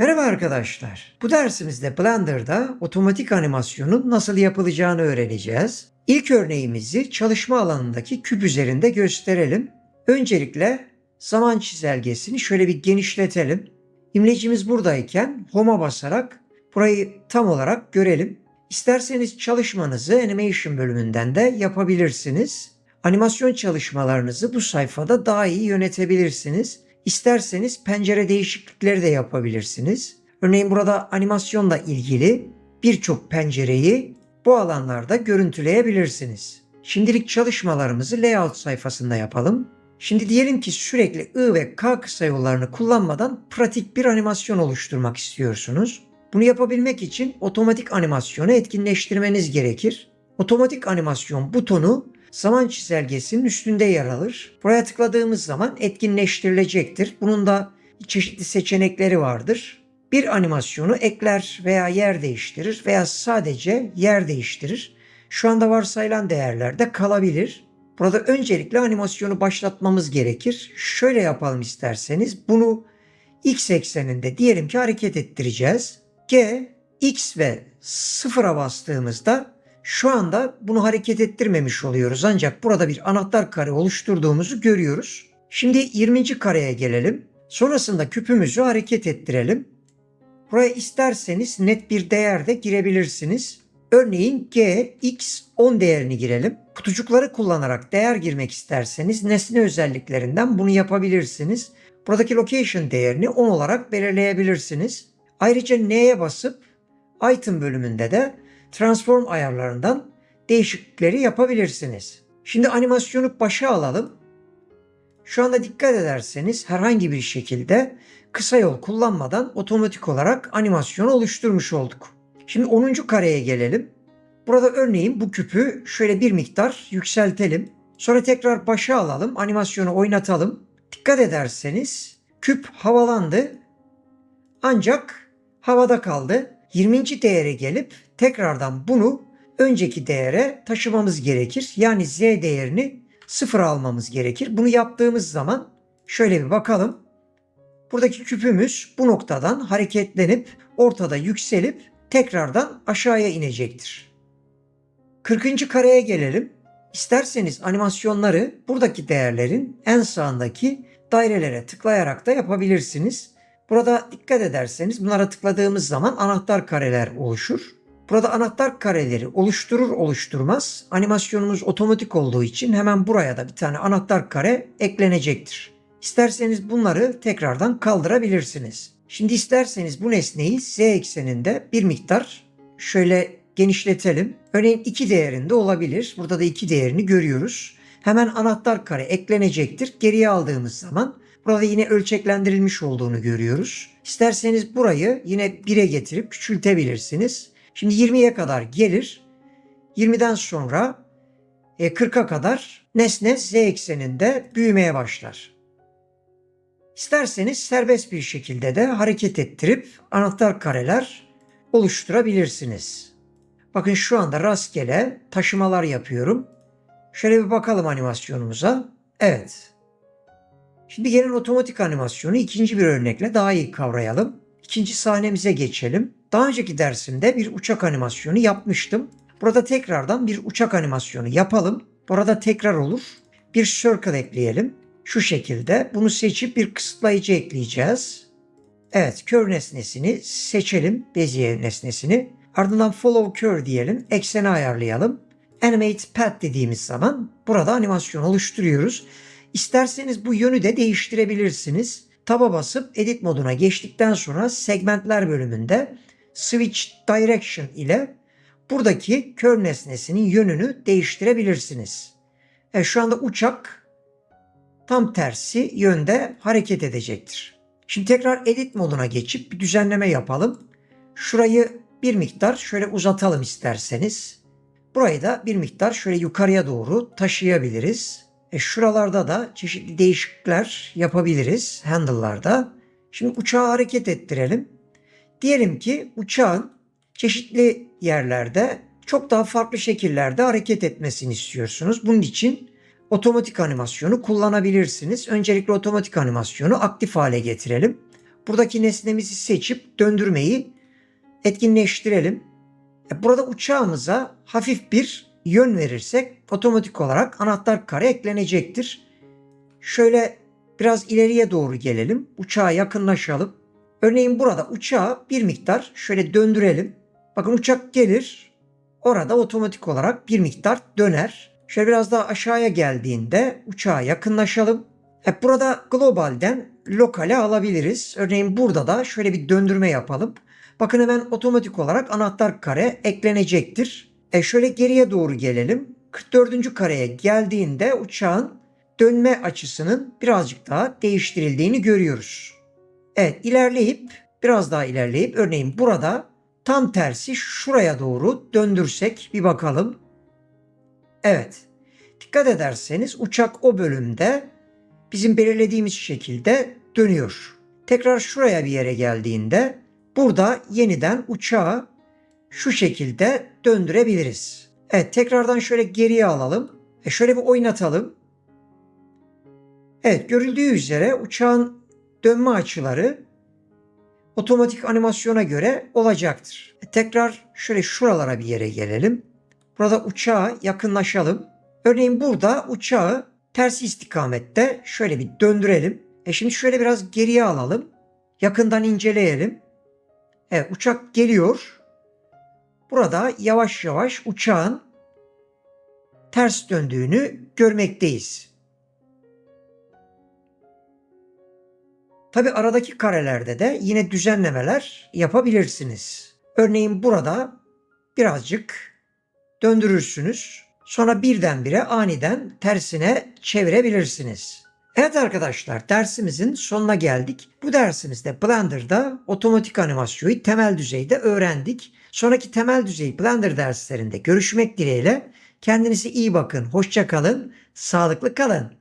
Merhaba arkadaşlar. Bu dersimizde Blender'da otomatik animasyonun nasıl yapılacağını öğreneceğiz. İlk örneğimizi çalışma alanındaki küp üzerinde gösterelim. Öncelikle zaman çizelgesini şöyle bir genişletelim. İmlecimiz buradayken Home'a basarak burayı tam olarak görelim. İsterseniz çalışmanızı Animation bölümünden de yapabilirsiniz. Animasyon çalışmalarınızı bu sayfada daha iyi yönetebilirsiniz. İsterseniz pencere değişiklikleri de yapabilirsiniz. Örneğin burada animasyonla ilgili birçok pencereyi bu alanlarda görüntüleyebilirsiniz. Şimdilik çalışmalarımızı layout sayfasında yapalım. Şimdi diyelim ki sürekli I ve K kısa yollarını kullanmadan pratik bir animasyon oluşturmak istiyorsunuz. Bunu yapabilmek için otomatik animasyonu etkinleştirmeniz gerekir. Otomatik animasyon butonu zaman çizelgesinin üstünde yer alır. Buraya tıkladığımız zaman etkinleştirilecektir. Bunun da çeşitli seçenekleri vardır. Bir animasyonu ekler veya yer değiştirir veya sadece yer değiştirir. Şu anda varsayılan değerlerde kalabilir. Burada öncelikle animasyonu başlatmamız gerekir. Şöyle yapalım isterseniz. Bunu x ekseninde diyelim ki hareket ettireceğiz. G, x ve sıfıra bastığımızda şu anda bunu hareket ettirmemiş oluyoruz. Ancak burada bir anahtar kare oluşturduğumuzu görüyoruz. Şimdi 20. kareye gelelim. Sonrasında küpümüzü hareket ettirelim. Buraya isterseniz net bir değer de girebilirsiniz. Örneğin g, x 10 değerini girelim. Kutucukları kullanarak değer girmek isterseniz nesne özelliklerinden bunu yapabilirsiniz. Buradaki location değerini 10 olarak belirleyebilirsiniz. Ayrıca n'ye basıp item bölümünde de transform ayarlarından değişiklikleri yapabilirsiniz. Şimdi animasyonu başa alalım. Şu anda dikkat ederseniz herhangi bir şekilde kısa yol kullanmadan otomatik olarak animasyonu oluşturmuş olduk. Şimdi 10. kareye gelelim. Burada örneğin bu küpü şöyle bir miktar yükseltelim. Sonra tekrar başa alalım, animasyonu oynatalım. Dikkat ederseniz küp havalandı ancak havada kaldı. 20. değere gelip tekrardan bunu önceki değere taşımamız gerekir. Yani z değerini sıfır almamız gerekir. Bunu yaptığımız zaman şöyle bir bakalım. Buradaki küpümüz bu noktadan hareketlenip ortada yükselip tekrardan aşağıya inecektir. 40. kareye gelelim. İsterseniz animasyonları buradaki değerlerin en sağındaki dairelere tıklayarak da yapabilirsiniz. Burada dikkat ederseniz bunlara tıkladığımız zaman anahtar kareler oluşur. Burada anahtar kareleri oluşturur oluşturmaz animasyonumuz otomatik olduğu için hemen buraya da bir tane anahtar kare eklenecektir. İsterseniz bunları tekrardan kaldırabilirsiniz. Şimdi isterseniz bu nesneyi z ekseninde bir miktar şöyle genişletelim. Örneğin 2 değerinde olabilir. Burada da 2 değerini görüyoruz. Hemen anahtar kare eklenecektir. Geriye aldığımız zaman burada yine ölçeklendirilmiş olduğunu görüyoruz. İsterseniz burayı yine 1'e getirip küçültebilirsiniz. Şimdi 20'ye kadar gelir. 20'den sonra 40'a kadar nesne z ekseninde büyümeye başlar. İsterseniz serbest bir şekilde de hareket ettirip anahtar kareler oluşturabilirsiniz. Bakın şu anda rastgele taşımalar yapıyorum. Şöyle bir bakalım animasyonumuza. Evet. Şimdi gelin otomatik animasyonu ikinci bir örnekle daha iyi kavrayalım. İkinci sahnemize geçelim. Daha önceki dersimde bir uçak animasyonu yapmıştım. Burada tekrardan bir uçak animasyonu yapalım. Burada tekrar olur. Bir circle ekleyelim. Şu şekilde bunu seçip bir kısıtlayıcı ekleyeceğiz. Evet, kör nesnesini seçelim. Bezier nesnesini. Ardından follow curve diyelim. Ekseni ayarlayalım. Animate path dediğimiz zaman burada animasyon oluşturuyoruz. İsterseniz bu yönü de değiştirebilirsiniz. Taba basıp edit moduna geçtikten sonra segmentler bölümünde switch direction ile buradaki kör nesnesinin yönünü değiştirebilirsiniz. Evet, şu anda uçak tam tersi yönde hareket edecektir. Şimdi tekrar edit moduna geçip bir düzenleme yapalım. Şurayı bir miktar şöyle uzatalım isterseniz. Burayı da bir miktar şöyle yukarıya doğru taşıyabiliriz. E şuralarda da çeşitli değişiklikler yapabiliriz handle'larda. Şimdi uçağı hareket ettirelim. Diyelim ki uçağın çeşitli yerlerde çok daha farklı şekillerde hareket etmesini istiyorsunuz. Bunun için otomatik animasyonu kullanabilirsiniz. Öncelikle otomatik animasyonu aktif hale getirelim. buradaki nesnemizi seçip döndürmeyi etkinleştirelim. E, Burada uçağımıza hafif bir yön verirsek otomatik olarak anahtar kare eklenecektir. Şöyle biraz ileriye doğru gelelim. Uçağa yakınlaşalım. Örneğin burada uçağı bir miktar şöyle döndürelim. Bakın uçak gelir. Orada otomatik olarak bir miktar döner. Şöyle biraz daha aşağıya geldiğinde uçağa yakınlaşalım. E, burada globalden lokale alabiliriz. Örneğin burada da şöyle bir döndürme yapalım. Bakın hemen otomatik olarak anahtar kare eklenecektir. E şöyle geriye doğru gelelim. 44. kareye geldiğinde uçağın dönme açısının birazcık daha değiştirildiğini görüyoruz. Evet ilerleyip biraz daha ilerleyip örneğin burada tam tersi şuraya doğru döndürsek bir bakalım. Evet. Dikkat ederseniz uçak o bölümde bizim belirlediğimiz şekilde dönüyor. Tekrar şuraya bir yere geldiğinde burada yeniden uçağı şu şekilde döndürebiliriz. Evet tekrardan şöyle geriye alalım. E şöyle bir oynatalım. Evet görüldüğü üzere uçağın dönme açıları otomatik animasyona göre olacaktır. E, tekrar şöyle şuralara bir yere gelelim. Burada uçağa yakınlaşalım. Örneğin burada uçağı ters istikamette şöyle bir döndürelim. E şimdi şöyle biraz geriye alalım. Yakından inceleyelim. Evet uçak geliyor. Burada yavaş yavaş uçağın ters döndüğünü görmekteyiz. Tabi aradaki karelerde de yine düzenlemeler yapabilirsiniz. Örneğin burada birazcık döndürürsünüz. Sonra birdenbire aniden tersine çevirebilirsiniz. Evet arkadaşlar dersimizin sonuna geldik. Bu dersimizde Blender'da otomatik animasyonu temel düzeyde öğrendik. Sonraki temel düzey Blender derslerinde görüşmek dileğiyle kendinize iyi bakın, hoşça kalın, sağlıklı kalın.